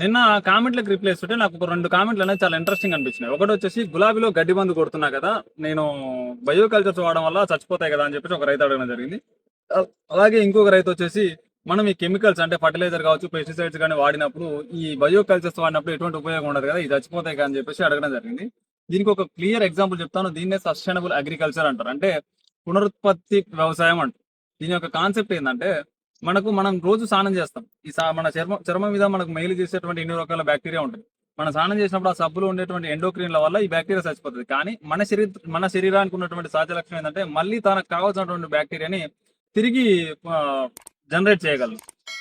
నిన్న కామెంట్లకు రిప్లై ఇస్తుంటే నాకు ఒక రెండు కామెంట్లు అనేది చాలా ఇంట్రెస్టింగ్ అనిపించినాయి. ఒకటి వచ్చేసి గులాబీలో గడ్డి మందు కొడుతున్నా కదా నేను బయో కల్చర్స్ వాడడం వల్ల చచ్చిపోతాయి కదా అని చెప్పేసి ఒక రైతు అడగడం జరిగింది. అలాగే ఇంకొక రైతు వచ్చేసి మనం ఈ కెమికల్స్ అంటే ఫర్టిలైజర్ కావచ్చు పెస్టిసైడ్స్ కానీ వాడినప్పుడు ఈ బయో కల్చర్స్ వాడినప్పుడు ఎటువంటి ఉపయోగం ఉండదు కదా ఇది చచ్చిపోతాయి కదా అని చెప్పేసి అడగడం జరిగింది. దీనికి ఒక క్లియర్ ఎగ్జాంపుల్ చెప్తాను. దీన్నే సస్టైనబుల్ అగ్రికల్చర్ అంటారు. అంటే పునరుత్పత్తి వ్యవసాయం అంటారు. దీని యొక్క కాన్సెప్ట్ ఏంటంటే మనకు మనం రోజు స్నానం చేస్తాం. ఈ మన చర్మం చర్మం మీద మనకు మెయిల్ చేసేటువంటి ఎన్ని రకాల బ్యాక్టీరియా ఉంటుంది. మనం స్నానం చేసినప్పుడు ఆ సబ్బులో ఉండేటువంటి ఎండోక్రీన్ల వల్ల ఈ బ్యాక్టీరియా చచ్చిపోతుంది. కానీ మన శరీర మన శరీరానికి ఉన్నటువంటి సహజ లక్షణం ఏంటంటే మళ్ళీ తనకు కావాల్సినటువంటి బ్యాక్టీరియాని తిరిగి జనరేట్ చేయగలం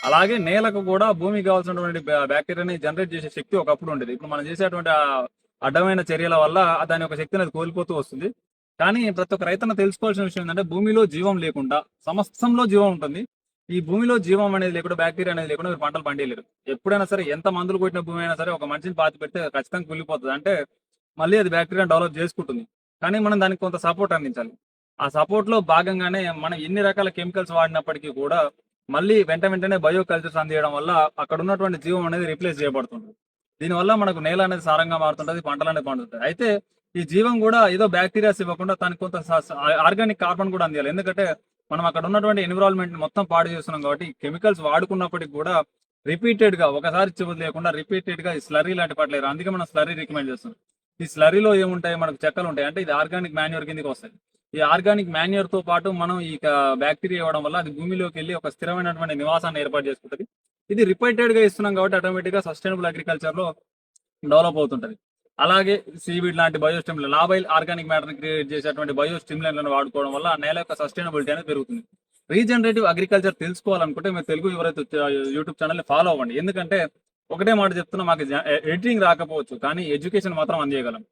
అలాగే నేలకు కూడా భూమికి కావాల్సినటువంటి బ్యాక్టీరియాని జనరేట్ చేసే శక్తి ఒకప్పుడు ఉండేది. ఇప్పుడు మనం చేసేటువంటి ఆ అడ్డమైన చర్యల వల్ల దాని యొక్క శక్తిని అది కోల్పోతూ వస్తుంది. కానీ ప్రతి ఒక్క రైతన్న తెలుసుకోవాల్సిన విషయం ఏంటంటే భూమిలో జీవం లేకుండా సమస్తంలో జీవం ఉంటుంది. ఈ భూమిలో జీవం అనేది లేకుండా బ్యాక్టీరియా అనేది లేకుండా మీరు పంటలు పండియలేరు. ఎప్పుడైనా సరే ఎంత మందులు కొట్టిన భూమి అయినా సరే ఒక మనిషిని పాతి పెడితే ఖచ్చితంగా కుళ్ళిపోతుంది. అంటే మళ్ళీ అది బ్యాక్టీరియా డెవలప్ చేసుకుంటుంది. కానీ మనం దానికి కొంత సపోర్ట్ అందించాలి. ఆ సపోర్ట్లో భాగంగానే మనం ఎన్ని రకాల కెమికల్స్ వాడినప్పటికీ కూడా మళ్ళీ వెంట వెంటనే బయో కల్చర్స్ అందియడం వల్ల అక్కడ ఉన్నటువంటి జీవం అనేది రిప్లేస్ చేయబడుతుంది. దీనివల్ల మనకు నేల అనేది సారంగా మారుతుంటది పంటలు అనేది పండుతుంది అయితే ఈ జీవం కూడా ఏదో బ్యాక్టీరియాస్ ఇవ్వకుండా దానికి కొంత ఆర్గానిక్ కార్బన్ కూడా అందియాలి. ఎందుకంటే మనం అక్కడ ఉన్నటువంటి ఎన్విరాన్మెంట్ మొత్తం పాడు చేస్తున్నాం కాబట్టి కెమికల్స్ వాడుకున్నప్పటికి కూడా రిపీటెడ్గా ఒకసారి చివరి లేకుండా రిపీటెడ్గా ఈ స్లరీ లాంటి పట్లేరు అందుకే మనం స్లరీ రికమెండ్ చేస్తున్నాం. ఈ స్లరీలో ఏముంటాయి? మనకు చెక్కలు ఉంటాయి. అంటే ఇది ఆర్గానిక్ మాన్యూర్ కిందకి వస్తాయి. ఈ ఆర్గానిక్ మాన్యూర్తో పాటు మనం ఈ బ్యాక్టీరియా ఇవ్వడం వల్ల అది భూమిలోకి వెళ్ళి ఒక స్థిరమైనటువంటి నివాసాన్ని ఏర్పాటు చేసుకుంటుంది. ఇది రిపీటెడ్గా ఇస్తున్నాం కాబట్టి ఆటోమేటిక్గా సస్టైనబుల్ అగ్రికల్చర్లో డెవలప్ అవుతుంటది. అలాగే సీవీడ్ లాంటి బయో స్టిమ్యులెంట్ లాబైల్ ఆర్గానిక్ మ్యాటర్ని క్రియేట్ చేసేటువంటి బయో స్టిమ్యులెంట్లను వాడుకోవడం వల్ల నేల యొక్క సస్టైనబిలిటీ అనేది పెరుగుతుంది. రీజనరేటివ్ అగ్రికల్చర్ తెలుసుకోవాలనుకుంటే మీరు తెలుగు ఎవరైతే యూట్యూబ్ ఛానల్ ఫాలో అవ్వండి. ఎందుకంటే ఒకటే మాట చెప్తున్నా మాకు ఎడిటింగ్ రాకపోవచ్చు కానీ ఎడ్యుకేషన్ మాత్రం అందియగలం.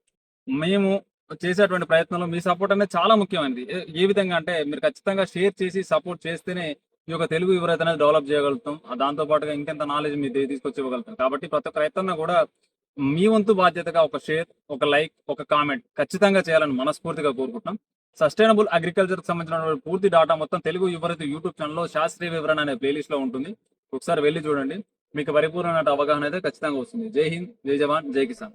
మేము చేసేటువంటి ప్రయత్నంలో మీ సపోర్ట్ అనేది చాలా ముఖ్యమైనది. ఏ- విధంగా అంటే మీరు ఖచ్చితంగా షేర్ చేసి సపోర్ట్ చేస్తేనే ఈ యొక్క తెలుగు ఎవరైతే అనేది డెవలప్ చేయగలుగుతాం. దాంతో పాటుగా ఇంకెంత నాలెడ్జ్ మీ తీసుకొచ్చి ఇవ్వగలుగుతాం కాబట్టి ప్రతి ఒక్క రైతన్న కూడా మీ వంతు బాధ్యతగా ఒక షేర్ ఒక లైక్ ఒక కామెంట్ ఖచ్చితంగా చేయాలని మనస్ఫూర్తిగా కోరుకుంటున్నాం. సస్టైనబుల్ అగ్రికల్చర్కి సంబంధించిన పూర్తి డాటా మొత్తం తెలుగు యువరైతే యూట్యూబ్ ఛానల్లో శాస్త్రీయ వివరణ అనే ప్లేలిస్ట్లో ఉంటుంది. ఒకసారి వెళ్ళి చూడండి. మీకు పరిపూర్ణమైన అవగాహన అయితే ఖచ్చితంగా వస్తుంది. జై హింద్ జై జవాన్ జై కిసాన్.